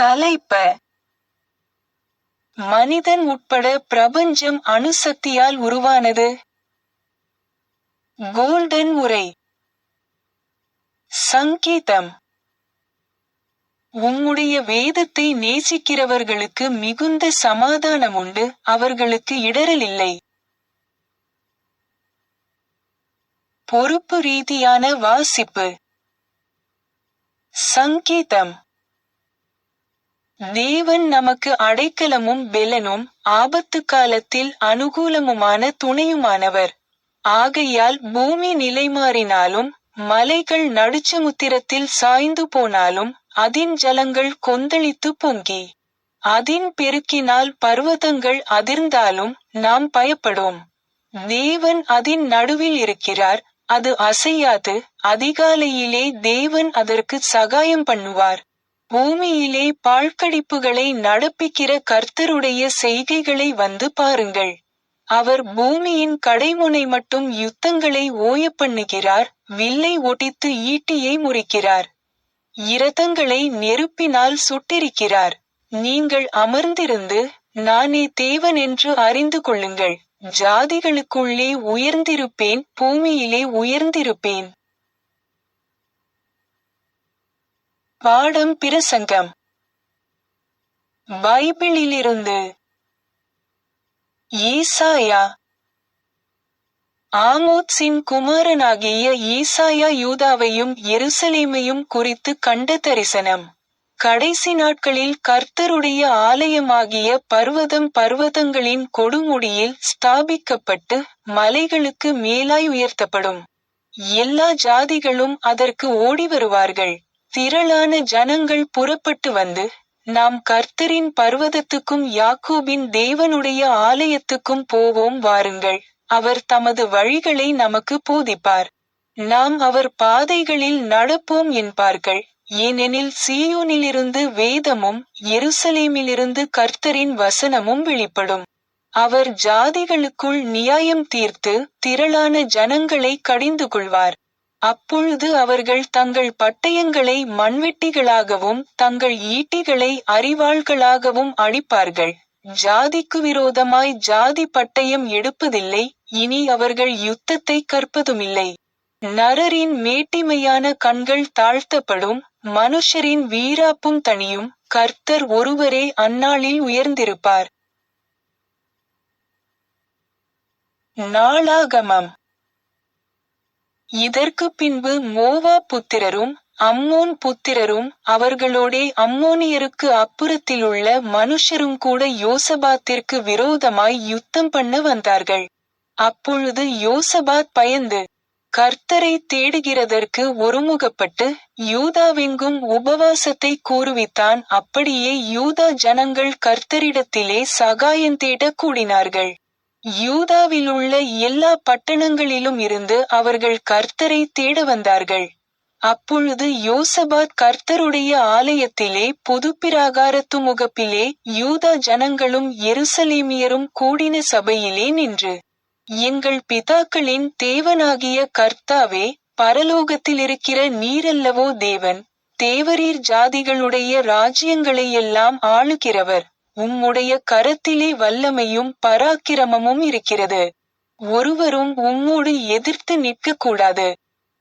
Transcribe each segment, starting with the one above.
தலைப்ப. மனிதன் உட்பட பிரபஞ்சம் அணுசக்தியால் உருவானது. கோல்டன் உரை. சங்கீதம். உம்முடைய வேதத்தை நேசிக்கிறவர்களுக்கு மிகுந்த சமாதானம் உண்டு அவர்களுக்கு இடறலில்லை. பொறுப்பு ரீதியான வாசிப்பு. சங்கீதம். தேவன் நமக்கு அடைக்கலமும் பெலனும் ஆபத்து காலத்தில் அனுகூலமுமான துணையுமானவர். ஆகையால் பூமி நிலைமாறினாலும் மலைகள் நடுச்சமுத்திரத்தில் சாய்ந்து போனாலும் அதின் ஜலங்கள் கொந்தளித்து பொங்கி அதின் பெருக்கினால் பர்வதங்கள் அதிர்ந்தாலும் நாம் பயப்படும் தேவன் அதின் நடுவில் இருக்கிறார் அது அசையாது அதிகாலையிலே தேவன் அதற்கு சகாயம் பண்ணுவார். பூமியிலே பாழ்கடிப்புகளை நடப்பிக்கிற கர்த்தருடைய செய்கைகளை வந்து பாருங்கள். அவர் பூமியின் கடைமுனை மட்டும் யுத்தங்களை ஓயப்பண்ணுகிறார் வில்லை ஒட்டித்து ஈட்டியை முறிக்கிறார். இரதங்களை நெருப்பினால் சுட்டிருக்கிறார் நீங்கள் அமர்ந்திருந்து நானே தேவன் என்று அறிந்து கொள்ளுங்கள். ஜாதிகளுக்குள்ளே உயர்ந்திருப்பேன் பூமியிலே உயர்ந்திருப்பேன். பாடம் பிரசங்கம் பைபிளிலிருந்து ஈசாயா ஆமோத்ஸின் குமாரனாகிய ஈசாயா யூதாவையும் எருசலேமையும் குறித்து கண்ட தரிசனம். கடைசி நாட்களில் கர்த்தருடைய ஆலயமாகிய பர்வதம் பர்வதங்களின் கொடுமுடியில் ஸ்தாபிக்கப்பட்டு மலைகளுக்கு மேலாய் உயர்த்தப்படும். எல்லா ஜாதிகளும் அதற்கு ஓடி வருவார்கள். திரளான ஜனங்கள் புறப்பட்டு வந்து நாம் கர்த்தரின் பர்வதத்துக்கும் யாக்கோபின் தேவனுடைய ஆலயத்துக்கும் போவோம் வாருங்கள் அவர் தமது வழிகளை நமக்கு போதிப்பார். நாம் அவர் பாதைகளில் நடப்போம் என்பார்கள் ஏனெனில் சீயோனிலிருந்து வேதமும் எருசலேமிலிருந்து கர்த்தரின் வசனமும் வெளிப்படும். அவர் ஜாதிகளுக்குள் நியாயம் தீர்த்து திரளான ஜனங்களை கடிந்து கொள்வார். அப்பொழுது அவர்கள் தங்கள் பட்டயங்களை மண்வெட்டிகளாகவும் தங்கள் ஈட்டிகளை அறிவாள்களாகவும் அடிப்பார்கள். ஜாதிக்கு விரோதமாய் ஜாதி பட்டயம் எடுப்பதில்லை இனி அவர்கள் யுத்தத்தை கற்பதுமில்லை. நரரின் மேட்டிமையான கண்கள் தாழ்த்தப்படும் மனுஷரின் வீராப்பும் தனியும் கர்த்தர் ஒருவரே அந்நாளில் உயர்ந்திருப்பார். நாளாகமம் இதற்குப் பின்பு மோவா புத்திரரும் அம்மோன் புத்திரரும் அவர்களோடே அம்மோனியருக்கு அப்புறத்திலுள்ள மனுஷரும் கூட யோசபாத்திற்கு விரோதமாய் யுத்தம் பண்ண வந்தார்கள். அப்பொழுது யோசபாத் பயந்து கர்த்தரை தேடுகிறதற்கு ஒருமுகப்பட்டு யூதாவெங்கும் உபவாசத்தை கூறுவித்தான் அப்படியே யூதா ஜனங்கள் கர்த்தரிடத்திலே சகாயம் தேட கூடினார்கள். யூதாவிலுள்ள எல்லா பட்டணங்களிலும் இருந்து அவர்கள் கர்த்தரை தேட வந்தார்கள். அப்பொழுது யோசபாத் கர்த்தருடைய ஆலயத்திலே புதுப்பிராகாரத்து முகப்பிலே யூதா ஜனங்களும் எருசலேமியரும் கூடின சபையிலே நின்று எங்கள் பிதாக்களின் தேவனாகிய கர்த்தாவே பரலோகத்திலிருக்கிற நீரல்லவோ தேவன் தேவரீர் ஜாதிகளுடைய ராஜ்யங்களையெல்லாம் ஆளுகிறவர் உம்முடைய கரத்திலே வல்லமையும் பராக்கிரமமும் இருக்கிறது. ஒருவரும் உம்மோடு எதிர்த்து நிற்கக்கூடாது.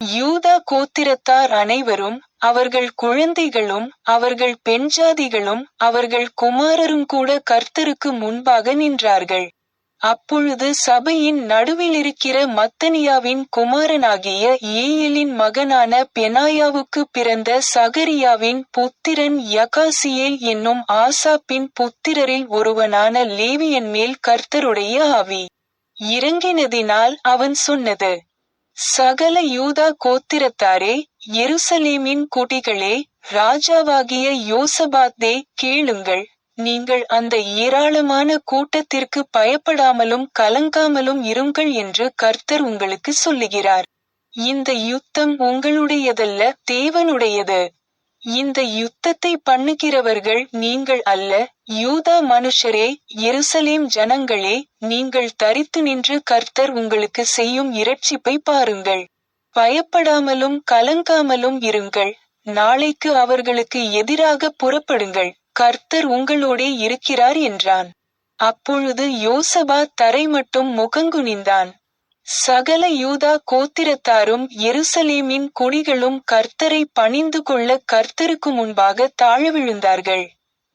யூதா கோத்திரத்தார் அனைவரும் அவர்கள் குழந்தைகளும் அவர்கள் பெண்ஜாதிகளும் அவர்கள் குமாரரும் கூட கர்த்தருக்கு முன்பாக நின்றார்கள். அப்பொழுது சபையின் நடுவிலிருக்கிற மத்தனியாவின் குமாரனாகிய ஏயலின் மகனான பெனாயாவுக்கு பிறந்த சகரியாவின் புத்திரன் யகாசியேல் என்னும் ஆசாப்பின் புத்திரரில் ஒருவனான லேவியன் மேல் கர்த்தருடைய ஆவி. இறங்கினதினால் அவன் சொன்னது சகல யூதா கோத்திரத்தாரே எருசலேமின் குடிகளே ராஜாவாகிய யோசபாத்தே கேளுங்கள். நீங்கள் அந்த ஏராளமான கூட்டத்திற்கு பயப்படாமலும் கலங்காமலும் இருங்கள் என்று கர்த்தர் உங்களுக்கு சொல்லுகிறார். இந்த யுத்தம் உங்களுடையதல்ல தேவனுடையது. இந்த யுத்தத்தை பண்ணுகிறவர்கள் நீங்கள் அல்ல யூதா மனுஷரே எருசலேம் ஜனங்களே நீங்கள் தரித்து நின்று கர்த்தர் உங்களுக்கு செய்யும் இரட்சிப்பை பாருங்கள். பயப்படாமலும் கலங்காமலும் இருங்கள். நாளைக்கு அவர்களுக்கு எதிராக புறப்படுங்கள். கர்த்தர் உங்களோடே இருக்கிறார் என்றான். அப்பொழுது யோசபா தரை மட்டும் முகங்குனிந்தான். சகல யூதா கோத்திரத்தாரும் எருசலேமின் குடிகளும் கர்த்தரை பணிந்து கொள்ள கர்த்தருக்கு முன்பாக தாழ விழுந்தார்கள்.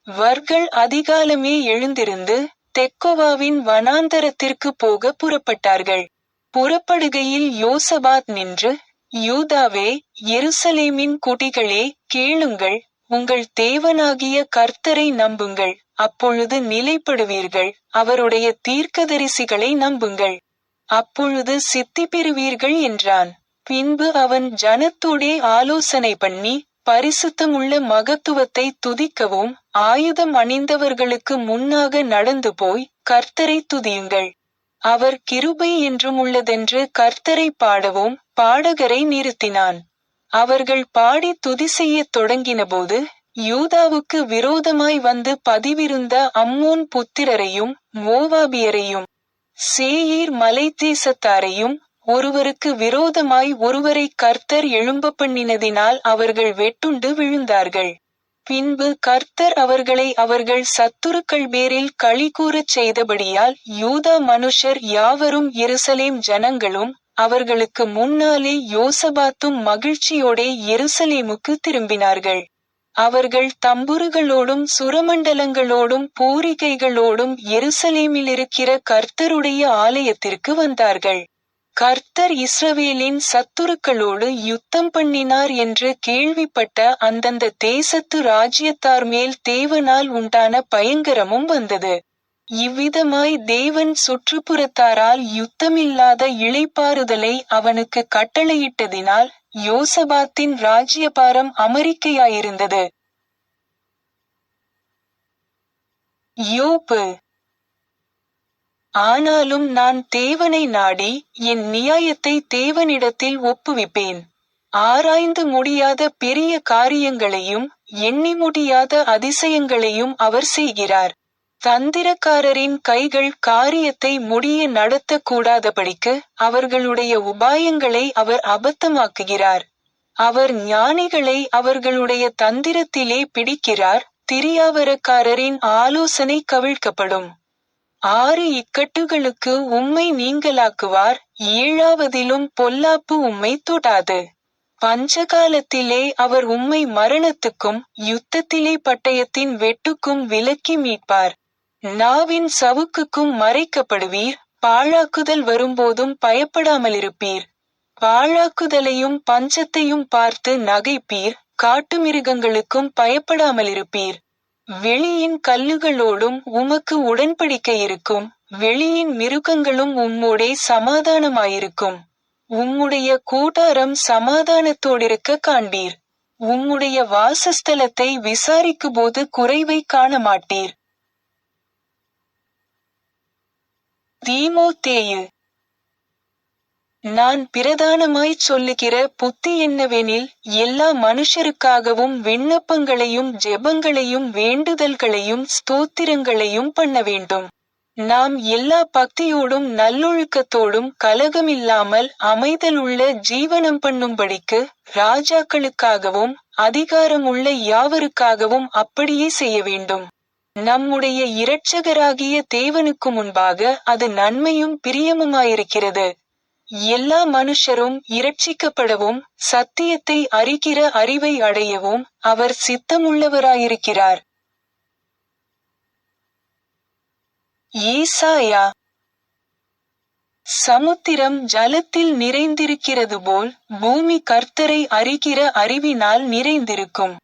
வர்கள் அதிகாலமே எழுந்திருந்து தெக்கோவாவின் வனாந்தரத்திற்கு போக புறப்பட்டார்கள். புறப்படுகையில் யோசபாத் நின்று யூதாவே எருசலேமின் குடிகளே கேளுங்கள் உங்கள் தேவனாகிய கர்த்தரை நம்புங்கள். அப்பொழுது நிலைப்படுவீர்கள். அவருடைய தீர்க்கதரிசிகளை நம்புங்கள். அப்பொழுது சித்தி பெறுவீர்கள் என்றான். பின்பு அவன் ஜனத்தோடே ஆலோசனை பண்ணி பரிசுத்தமுள்ள மகத்துவத்தை துதிக்கவும் ஆயுதம் அணிந்தவர்களுக்கு முன்னாக நடந்து போய் கர்த்தரை துதியுங்கள். அவர் கிருபை என்றும் உள்ளதென்று கர்த்தரை பாடவும் பாடகரை நிறுத்தினான். அவர்கள் பாடி துதி செய்யத் தொடங்கினபோது யூதாவுக்கு விரோதமாய் வந்து பதிவிருந்த அம்மோன் புத்திரரையும் மோவாபியரையும் சேயீர் மலை தேசத்தாரையும் ஒருவருக்கு விரோதமாய் ஒருவரை கர்த்தர் எழும்ப பண்ணினதினால் அவர்கள் வெட்டுண்டு விழுந்தார்கள். பின்பு கர்த்தர் அவர்களை அவர்கள் சத்துருக்கள் பேரில் களி கூறச் செய்தபடியால் யூதா மனுஷர் யாவரும் எருசலேம் ஜனங்களும் அவர்களுக்கு முன்னாலே யோசபாத்தும் மகிழ்ச்சியோடே எருசலேமுக்கு திரும்பினார்கள். அவர்கள் தம்புருகளோடும் சுரமண்டலங்களோடும் பூரிகைகளோடும் எருசலேமில் இருக்கிற கர்த்தருடைய ஆலயத்திற்கு வந்தார்கள். கர்த்தர் இஸ்ரவேலின் சத்துருக்களோடு யுத்தம் பண்ணினார் என்று கேள்விப்பட்ட அந்தந்த தேசத்து ராஜ்யத்தார் மேல் தேவனால் உண்டான பயங்கரமும் வந்தது. இவ்விதமாய் தேவன் சுற்றுப்புறத்தாரால் யுத்தமில்லாத இளைப்பாறுதலை அவனுக்கு கட்டளையிட்டதினால் யோசபாத்தின் ராஜ்யபாரம் அமெரிக்கையாயிருந்தது. யோபு ஆனாலும் நான் தேவனை நாடி என் நியாயத்தை தேவனிடத்தில் ஒப்புவிப்பேன். ஆராய்ந்து முடியாத பெரிய காரியங்களையும் எண்ணி முடியாத அதிசயங்களையும் அவர் செய்கிறார். தந்திரக்காரரின் கைகள் காரியத்தை முடிய நடத்தக்கூடாதபடிக்கு அவர்களுடைய உபாயங்களை அவர் அபத்தமாக்குகிறார். அவர் ஞானிகளை அவர்களுடைய தந்திரத்திலே பிடிக்கிறார். திரியாவரக்காரரின் ஆலோசனை கவிழ்க்கப்படும். ஆறு இக்கட்டுகளுக்கு உம்மை நீங்களாக்குவார் ஏழாவதிலும் பொல்லாப்பு உம்மை தொடாது பஞ்சகாலத்திலே அவர் உம்மை மரணத்துக்கும் யுத்தத்திலே பட்டயத்தின் வெட்டுக்கும் விலக்கி மீட்பார். நாவின் சவுக்குக்கும் மறைக்கப்படுவீர். பாழாக்குதல் வரும்போதும் பயப்படாமலிருப்பீர். பாழாக்குதலையும் பஞ்சத்தையும் பார்த்து நகைப்பீர். காட்டுமிருகங்களுக்கும் பயப்படாமலிருப்பீர். வெளியின் கல்லுகளோடும் உமக்கு உடன்படிக்கை இருக்கும். வெளியின் மிருகங்களும் உம்மோடே சமாதானமாயிருக்கும். உம்முடைய கூடாரம் சமாதானத்தோடிருக்க காண்பீர். உம்முடைய வாசஸ்தலத்தை விசாரிக்கும்போது குறைவை காண மாட்டீர் தீமோத்தேயு நான் பிரதானமாய்ச் சொல்லுகிற புத்தி என்னவெனில் எல்லா மனுஷருக்காகவும் விண்ணப்பங்களையும் ஜெபங்களையும் வேண்டுதல்களையும் ஸ்தோத்திரங்களையும் பண்ண வேண்டும். நாம் எல்லா பக்தியோடும் நல்லொழுக்கத்தோடும் கலகமில்லாமல் அமைதலுள்ள ஜீவனம் பண்ணும்படிக்கு ராஜாக்களுக்காகவும் அதிகாரம் உள்ள யாவருக்காகவும் அப்படியே செய்ய வேண்டும். நம்முடைய இரட்சகராகிய தேவனுக்கு முன்பாக அது நன்மையும் பிரியமுமாயிருக்கிறது. எல்லா மனுஷரும் இரட்சிக்கப்படவும் சத்தியத்தை அறிகிற அறிவை அடையவும் அவர் சித்தமுள்ளவராயிருக்கிறார். ஈசாயா. சமுத்திரம் ஜலத்தில் நிறைந்திருக்கிறது போல் பூமி கர்த்தரை அறிகிற அறிவினால் நிறைந்திருக்கும்.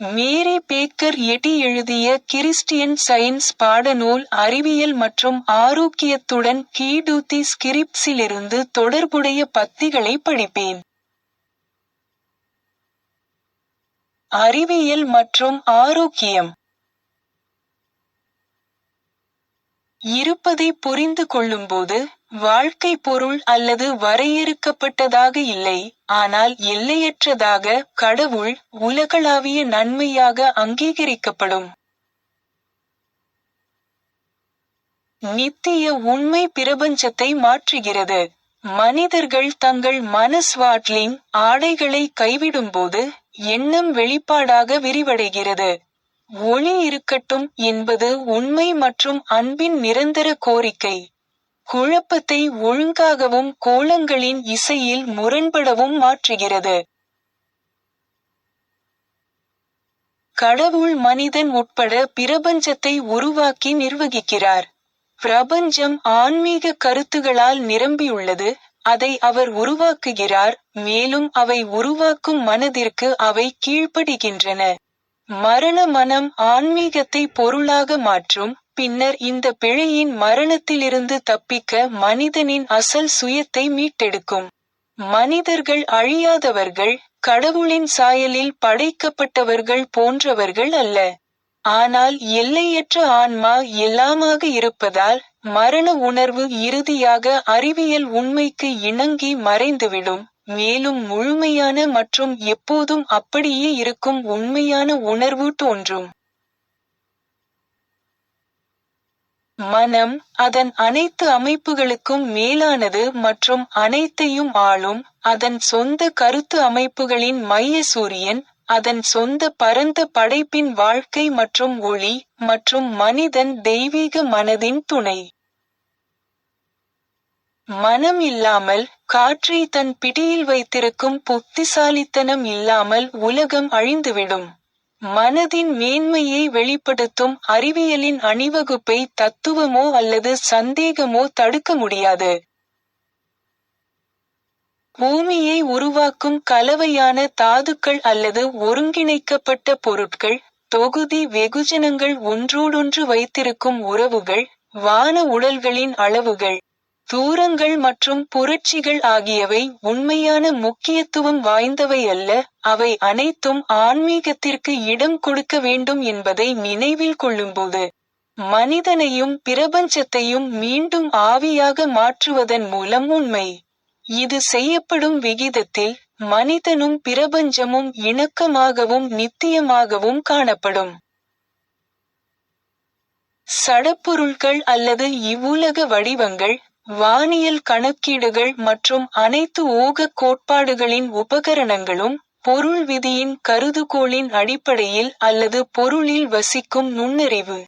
மேரி பேக்கர் எட்டி எழுதிய கிறிஸ்டியன் சயின்ஸ் பாடநூல் அறிவியல் மற்றும் ஆரோக்கியத்துடன் கீடூத்தி ஸ்கிரிப்ட்ஸிலிருந்து தொடர்புடைய பத்திகளை படிப்பேன். அறிவியல் மற்றும் ஆரோக்கியம் இருப்பதை புரிந்து கொள்ளும்போது, வாழ்க்கை பொருள் அல்லது வரையறுக்கப்பட்டதாக இல்லை, ஆனால் எல்லையற்றதாக, கடவுள், உலகளாவிய நன்மையாக அங்கீகரிக்கப்படும். நித்திய உண்மை பிரபஞ்சத்தை மாற்றுகிறது. மனிதர்கள் தங்கள் மன ஸ்வாட்லிங் ஆடைகளை கைவிடும்போது, எண்ணம் வெளிப்பாடாக விரிவடைகிறது. ஒளி இருக்கட்டும் என்பது உண்மை மற்றும் அன்பின் நிரந்தர கோரிக்கை. குழப்பத்தை ஒழுங்காகவும் கோலங்களின் இசையில் முரண்படவும் மாற்றுகிறது. கடவுள் மனிதன் உட்பட பிரபஞ்சத்தை உருவாக்கி நிர்வகிக்கிறார். பிரபஞ்சம் ஆன்மீக கருத்துகளால் நிரம்பியுள்ளது, அதை அவர் உருவாக்குகிறார், மேலும் அவை உருவாக்கும் மனதிற்கு அவை கீழ்ப்படுகின்றன மரண மனம் ஆன்மீகத்தை பொருளாக மாற்றும், பின்னர் இந்த பிழையின் மரணத்திலிருந்து தப்பிக்க மனிதனின் அசல் சுயத்தை மீட்டெடுக்கும். மனிதர்கள் அழியாதவர்கள், கடவுளின் சாயலில் படைக்கப்பட்டவர்கள் போன்றவர்கள் அல்ல. ஆனால் எல்லையற்ற ஆன்மா எல்லாமாக இருப்பதால், மரண உணர்வு இறுதியாக அறிவியல் உண்மைக்கு இணங்கி மறைந்துவிடும், மேலும் முழுமையான மற்றும் எப்போதும் அப்படியே இருக்கும் உண்மையான உணர்வு தோன்றும். மனம், அதன் அனைத்து அமைப்புகளுக்கும் மேலானது மற்றும் அனைத்தையும் ஆளும், அதன் சொந்த கருத்து அமைப்புகளின் மைய சூரியன், அதன் சொந்த பரந்த படைப்பின் வாழ்க்கை மற்றும் ஒளி, மற்றும் மனிதன் தெய்வீக மனதின் துணை. மனம் இல்லாமல், காற்றை தன் பிடியில் வைத்திருக்கும் புத்திசாலித்தனம் இல்லாமல் உலகம் அழிந்துவிடும். மனதின் மேன்மையை வெளிப்படுத்தும் அறிவியலின் அணிவகுப்பை தத்துவமோ அல்லது சந்தேகமோ தடுக்க முடியாது. பூமியை உருவாக்கும் கலவையான தாதுக்கள் அல்லது ஒருங்கிணைக்கப்பட்ட பொருட்கள், தொகுதி வெகுஜனங்கள் ஒன்றோடொன்று வைத்திருக்கும் உறவுகள், வான உடல்களின் அளவுகள், தூரங்கள் மற்றும் புரட்சிகள் ஆகியவை உண்மையான முக்கியத்துவம் வாய்ந்தவை அல்ல அவை அனைத்தும் ஆன்மீகத்திற்கு இடம் கொடுக்க வேண்டும் என்பதை நினைவில் கொள்ளும்போது. மனிதனையும் பிரபஞ்சத்தையும் மீண்டும் ஆவியாக மாற்றுவதன் மூலம் உண்மை. இது செய்யப்படும் விகிதத்தில், மனிதனும் பிரபஞ்சமும் இணக்கமாகவும் நித்தியமாகவும் காணப்படும். சடப்பொருள்கள் அல்லது இவ்வுலக வடிவங்கள், வானியல் கணக்கீடுகள் மற்றும் அனைத்து ஊகக் கோட்பாடுகளின் உபகரணங்களும், பொருள் விதியின் கருதுகோளின் அடிப்படையில் அல்லது பொருளில் வசிக்கும் நுண்ணறிவு.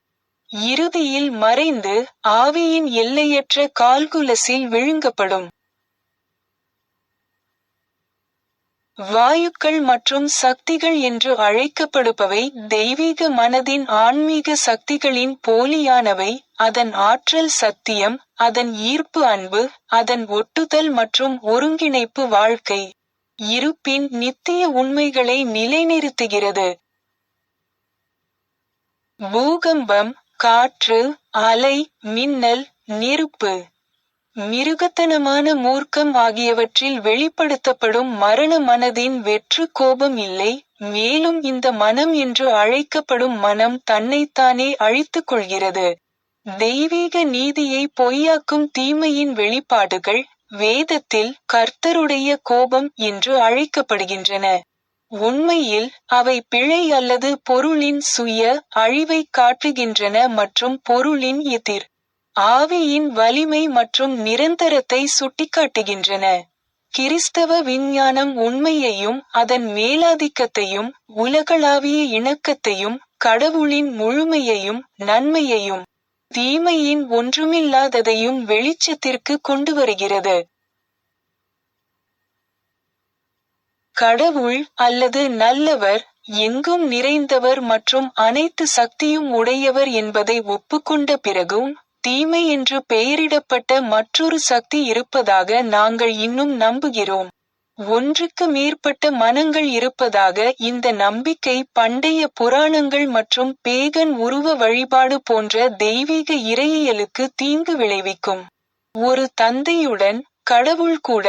இறுதியில் மறைந்து, ஆவியின் எல்லையற்ற கால்குலஸில் விழுங்கப்படும். வாயுக்கள் மற்றும் சக்திகள் என்று அழைக்கப்படுபவை தெய்வீக மனதின் ஆன்மீக சக்திகளின் போலியானவை, அதன் ஆற்றல் சத்தியம், அதன் ஈர்ப்பு அன்பு, அதன் ஒட்டுதல் மற்றும் ஒருங்கிணைப்பு வாழ்க்கை. இருப்பின் நித்திய உண்மைகளை நிலைநிறுத்துகிறது. பூகம்பம், காற்று, அலை, மின்னல், நெருப்பு. மிருகத்தனமான மூர்க்கம் ஆகியவற்றில் வெளிப்படுத்தப்படும் மரண மனதின் வெற்று கோபம் இல்லை, மேலும் இந்த மனம் என்று அழைக்கப்படும் மனம் தன்னைத்தானே அழித்துக் கொள்கிறது. தெய்வீக நீதியை பொய்யாக்கும் தீமையின் வெளிப்பாடுகள், வேதத்தில் கர்த்தருடைய கோபம் என்று அழைக்கப்படுகின்றன. உண்மையில், அவை பிழை அல்லது பொருளின் சுய அழிவைக் காட்டுகின்றன மற்றும் பொருளின் எதிர். ஆவியின் வலிமை மற்றும் நிரந்தரத்தை சுட்டிக்காட்டுகின்றன. கிறிஸ்தவ விஞ்ஞானம் உண்மையையும் அதன் மேலாதிக்கத்தையும், உலகளாவிய இணக்கத்தையும், கடவுளின் முழுமையையும், நன்மையையும், தீமையின் ஒன்றுமில்லாததையும் வெளிச்சத்திற்கு கொண்டு வருகிறது கடவுள் அல்லது நல்லவர், எங்கும் நிறைந்தவர் மற்றும் அனைத்து சக்தியும் உடையவர் என்பதை ஒப்புக்கொண்ட பிறகும், தீமை என்று பெயரிடப்பட்ட மற்றொரு சக்தி இருப்பதாக நாங்கள் இன்னும் நம்புகிறோம். ஒன்றுக்கு மேற்பட்ட மனங்கள் இருப்பதாக இந்த நம்பிக்கை பண்டைய புராணங்கள் மற்றும் பேகன் உருவ வழிபாடு போன்ற தெய்வீக இறையியலுக்கு தீங்கு விளைவிக்கும் ஒரு தந்தையுடன் கடவுள் கூட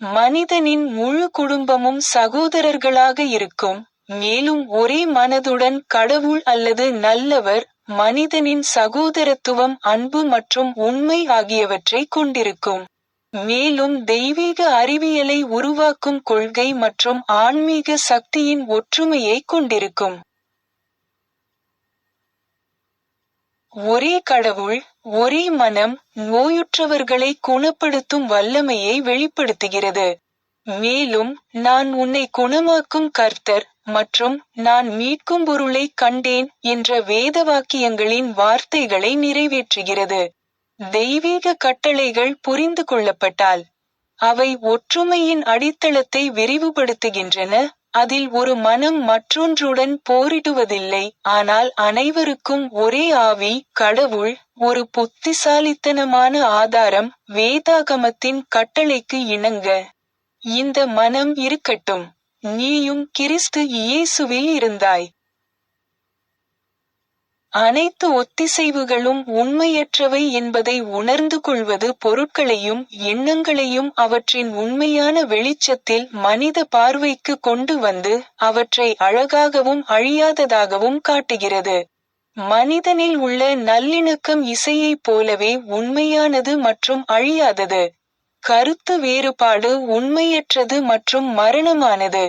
மனிதனின் முழு குடும்பமும் சகோதரர்களாக இருக்கும் மேலும் ஒரே மனதுடன் கடவுள் அல்லது நல்லவர் மனிதனின் சகோதரத்துவம் அன்பு மற்றும் உண்மை ஆகியவற்றை கொண்டிருக்கும். மேலும் தெய்வீக அறிவியலை உருவாக்கும் கொள்கை மற்றும் ஆன்மீக சக்தியின் ஒற்றுமையை கொண்டிருக்கும். ஒரே கடவுள் ஒரே மனம் நோயுற்றவர்களை குணப்படுத்தும் வல்லமையை வெளிப்படுத்துகிறது. மேலும் நான் உன்னை குணமாக்கும் கர்த்தர் மற்றும் நான் மீட்கும் பொருளை கண்டேன் என்ற வேத வாக்கியங்களின் வார்த்தைகளை நிறைவேற்றுகிறது. தெய்வீக கட்டளைகள் புரிந்து கொள்ளப்பட்டால் அவை ஒற்றுமையின் அடித்தளத்தை விரிவுபடுத்துகின்றன அதில் ஒரு மனம் மற்றொன்றுடன் போரிடுவதில்லை ஆனால் அனைவருக்கும் ஒரே ஆவி கடவுள் ஒரு புத்திசாலித்தனமான ஆதாரம் வேதாகமத்தின் கட்டளைக்கு இணங்க. இந்த மனம் இருக்கட்டும். நீயும் கிறிஸ்து இயேசுவில் இருந்தாய். அனைத்து ஒத்திசைவுகளும் உண்மையற்றவை என்பதை உணர்ந்து கொள்வது பொருட்களையும் எண்ணங்களையும் அவற்றின் உண்மையான வெளிச்சத்தில் மனித பார்வைக்கு கொண்டு வந்து அவற்றை அழகாகவும் அழியாததாகவும் காட்டுகிறது. மனிதனில் உள்ள நல்லிணக்கம் இசையைப் போலவே உண்மையானது மற்றும் அழியாதது. கருத்து வேறுபாடு உண்மையற்றது மற்றும் மரணமானது.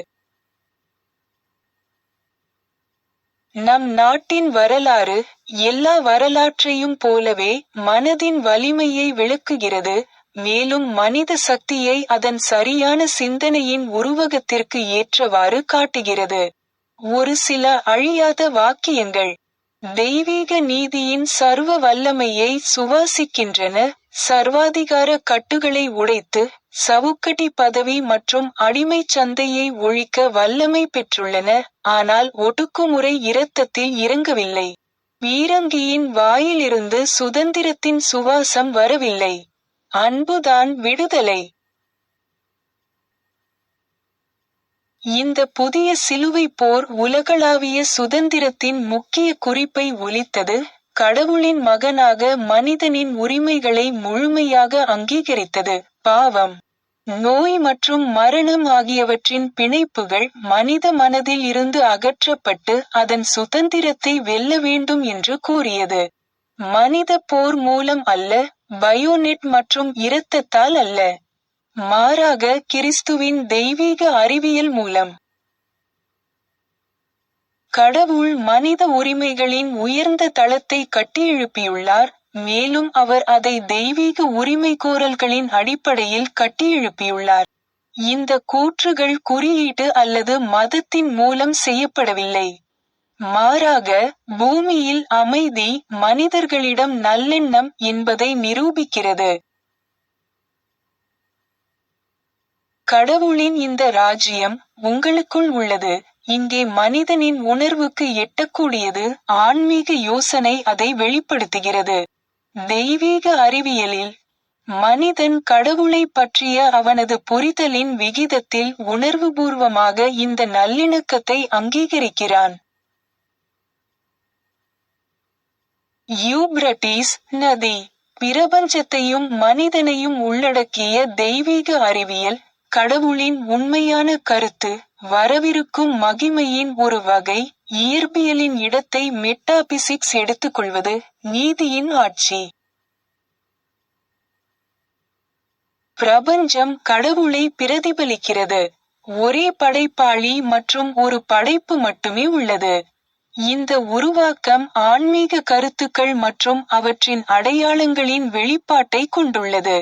நம் நாட்டின் வரலாறு எல்லா வரலாற்றையும் போலவே மனதின் வலிமையை விளக்குகிறது. மேலும் மனித சக்தியை அதன் சரியான சிந்தனையின் உருவகத்திற்கு ஏற்றவாறு காட்டுகிறது. ஒரு சில அழியாத வாக்கியங்கள் தெய்வீக நீதியின் சர்வ வல்லமையை சுவாசிக்கின்றன. சர்வாதிகார கட்டுகளை உடைத்து சவுக்கடி பதவி மற்றும் அடிமை சந்தையை ஒழிக்க வல்லமை பெற்றுள்ளன. ஆனால் ஒடுக்குமுறை இரத்தத்தில் இறங்கவில்லை. பீரங்கியின் வாயிலிருந்து சுதந்திரத்தின் சுவாசம் வரவில்லை. அன்புதான் விடுதலை. இந்த புதிய சிலுவை போர் உலகளாவிய சுதந்திரத்தின் முக்கிய குறிப்பை ஒலித்தது. கடவுளின் மகனாக மனிதனின் உரிமைகளை முழுமையாக அங்கீகரித்தது. பாவம். நோய் மற்றும் மரணம் ஆகியவற்றின் பிணைப்புகள் மனித மனதில் இருந்து அகற்றப்பட்டு அதன் சுதந்திரத்தை வெல்ல வேண்டும் என்று கூறியது. மனித போர் மூலம் அல்ல பயோனெட் மற்றும் இரத்தத்தால் அல்ல. மாறாக கிறிஸ்துவின் தெய்வீக அறிவியல் மூலம். கடவுள் மனித உரிமைகளின் உயர்ந்த தளத்தை கட்டியெழுப்பியுள்ளார். மேலும் அவர் அதை தெய்வீக உரிமை கோரல்களின் அடிப்படையில் கட்டியெழுப்பியுள்ளார். இந்த கூற்றுகள் குறியீட்டு அல்லது மதத்தின் மூலம் செய்யப்படவில்லை. மாறாக பூமியில் அமைதி மனிதர்களிடம் நல்லெண்ணம் என்பதை நிரூபிக்கிறது. கடவுளின் இந்த ராஜ்யம் உங்களுக்குள் உள்ளது. இங்கே மனிதனின் உணர்வுக்கு எட்டக்கூடியது ஆன்மீக யோசனை அதை வெளிப்படுத்துகிறது. தெய்வீக அறிவியலில் மனிதன் கடவுளை பற்றிய அவனது புரிதலின் விகிதத்தில் உணர்வுபூர்வமாக இந்த நல்லிணக்கத்தை அங்கீகரிக்கிறான். யூப்ரட்டிஸ் நதி பிரபஞ்சத்தையும் மனிதனையும் உள்ளடக்கிய தெய்வீக அறிவியல் கடவுளின் உண்மையான கருத்து வரவிருக்கும் மகிமையின் ஒரு வகை இயற்பியலின் இடத்தை மெட்டாபிசிக்ஸ் எடுத்துக்கொள்வது நீதியின் ஆட்சி. பிரபஞ்சம் கடவுளை பிரதிபலிக்கிறது. ஒரே படைப்பாளி மற்றும் ஒரு படைப்பு மட்டுமே உள்ளது. இந்த உருவாக்கம் ஆன்மீக கருத்துக்கள் மற்றும் அவற்றின் அடையாளங்களின் வெளிப்பாட்டை கொண்டுள்ளது.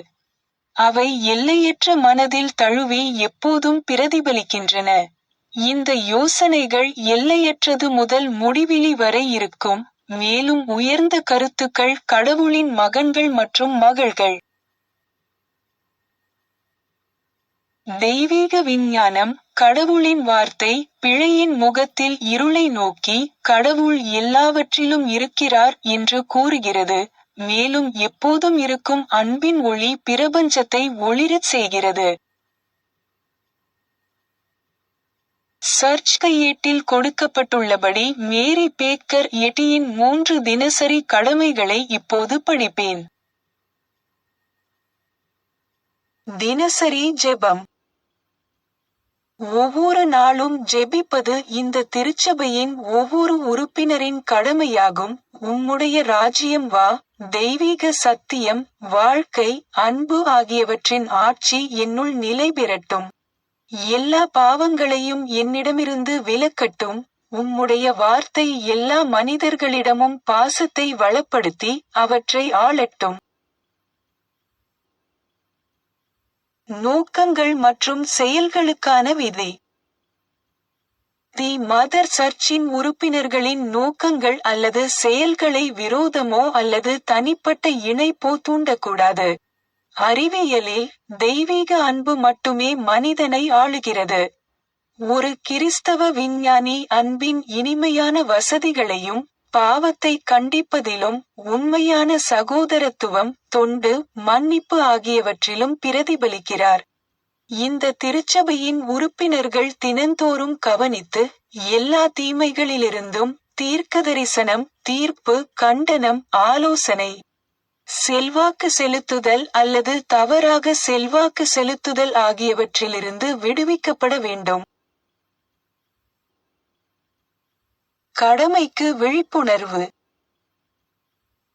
அவை எல்லையற்ற மனதில் தழுவி எப்போதும் பிரதிபலிக்கின்றன. இந்த யோசனைகள் எல்லையற்றது முதல் முடிவிலி வரை இருக்கும். மேலும் உயர்ந்த கருத்துக்கள் கடவுளின் மகன்கள் மற்றும் மகள்கள். தெய்வீக விஞ்ஞானம் கடவுளின் வார்த்தை பிழையின் முகத்தில் இருளை நோக்கி கடவுள் எல்லாவற்றிலும் இருக்கிறார் என்று கூறுகிறது. மேலும் எப்போதும் இருக்கும் அன்பின் ஒளி பிரபஞ்சத்தை ஒளிரச் செய்கிறது. சர்ச் கையேட்டில் கொடுக்கப்பட்டுள்ளபடி மேரி பேக்கர் எட்டியின் மூன்று தினசரி கடமைகளை இப்போது படிப்பேன். தினசரி ஜெபம். ஒவ்வொரு நாளும் ஜெபிப்பது இந்த திருச்சபையின் ஒவ்வொரு உறுப்பினரின் கடமையாகும். உம்முடைய ராஜ்யம் வா. தெய்வீக சத்தியம் வாழ்க்கை அன்பு ஆகியவற்றின் ஆட்சி என்னுள் நிலை பெறட்டும். எல்லா பாவங்களையும் என்னிடமிருந்து விலக்கட்டும். உம்முடைய வார்த்தை எல்லா மனிதர்களிடமும் பாசத்தை வளப்படுத்தி அவற்றை ஆளட்டும். நோக்கங்கள் மற்றும் செயல்களுக்கான விதி. தி மதர் சர்ச்சின் உறுப்பினர்களின் நோக்கங்கள் அல்லது செயல்களை விரோதமோ அல்லது தனிப்பட்ட இணைப்போ தூண்டக்கூடாது. அறிவியலில் தெய்வீக அன்பு மட்டுமே மனிதனை ஆளுகிறது. ஒரு கிறிஸ்தவ விஞ்ஞானி அன்பின் இனிமையான வசதிகளையும் பாவத்தை கண்டிப்பதிலும் உண்மையான சகோதரத்துவம் தொண்டு மன்னிப்பு ஆகியவற்றிலும் பிரதிபலிக்கிறார். இந்த திருச்சபையின் உறுப்பினர்கள் தினந்தோறும் கவனித்து எல்லா தீமைகளிலிருந்தும் தீர்க்கதரிசனம் தீர்ப்பு கண்டனம் ஆலோசனை செல்வாக்கு செலுத்துதல் அல்லது தவறாக செல்வாக்கு செலுத்துதல் ஆகியவற்றிலிருந்து விடுவிக்கப்பட வேண்டும். கடமைக்கு விழிப்புணர்வு.